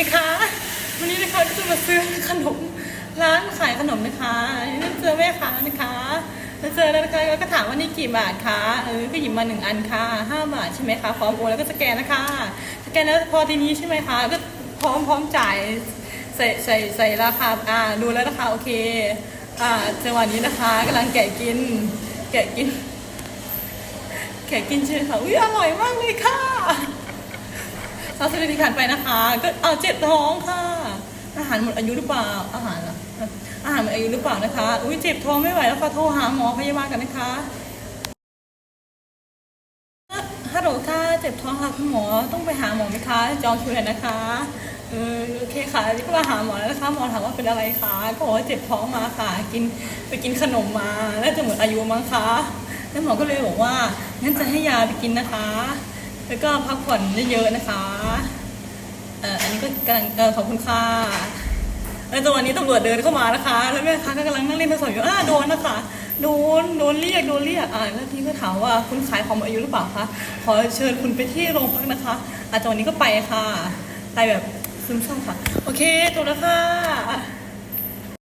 นะคะ วันนี้นะคะก็จะมาซื้อขนมร้านขายขนมนะคะนี่เจอแม่ค้านะคะแล้วเจอแล้วนะคะแล้วก็ถามว่านี่กี่บาทคะเออก็หยิบมาหนึ่งอันค่ะห้าบาทใช่ไหมคะพร้อมโอนแล้วก็สแกนนะคะสแกนแล้วพอทีนี้ใช่ไหมคะก็พร้อมพร้อมจ่ายใส่ใส่ใส่ราคาอ่าดูแล้วนะคะโอเคอ่าจังหวะนี้นะคะกำลังแกะกิน แกะกิน แกะกินใช่ไหมคะอุ้ยอร่อยมากเลยค่ะ ซาสิริขันไปนะคะ ก็เอาเจ็บท้องค่ะ อาหารหมดอายุหรือเปล่า อาหารอะอาหารหมดอายุหรือเปล่านะคะ อุ้ยเจ็บท้องไม่ไหวแล้วค่ะโทรหาหมอพยาบาลกันนะคะฮัลโหลค่ะ เจ็บท้องค่ะคุณหมอ ต้องไปหาหมอไหมคะ จองคิวเลยนะคะ เออโอเคค่ะนี่ก็มาหาหมอแล้วนะคะ หมอถามว่าเป็นอะไรคะ ก็บอกว่าเจ็บท้องมาค่ะ กินไปกินขนมมา แล้วจะหมดอายุมั้งคะ แล้วหมอก็เลยบอกว่า งั้นจะให้ยาไปกินนะคะ แล้วก็พักผ่อนเยอะๆนะคะเอ่ออันนี้ก็กำลังเออขอบคุณค่ะแล้วจังหวะนี้ตำรวจเดินเข้ามานะคะ แล้วแม่ค้าก็กำลังนั่งเล่นโทรศัพท์อยู่อ่าโดนนะคะโดนโดนเรียกโดนเรียกอ่าแล้วพี่ก็ถามว่าคุณขายของอายุหรือเปล่าคะขอเชิญคุณไปที่โรงพักนะคะอาจังหวะนี้ก็ไปค่ะ ไปแบบซึมเศร้าค่ะ โอเคจบแล้วค่ะ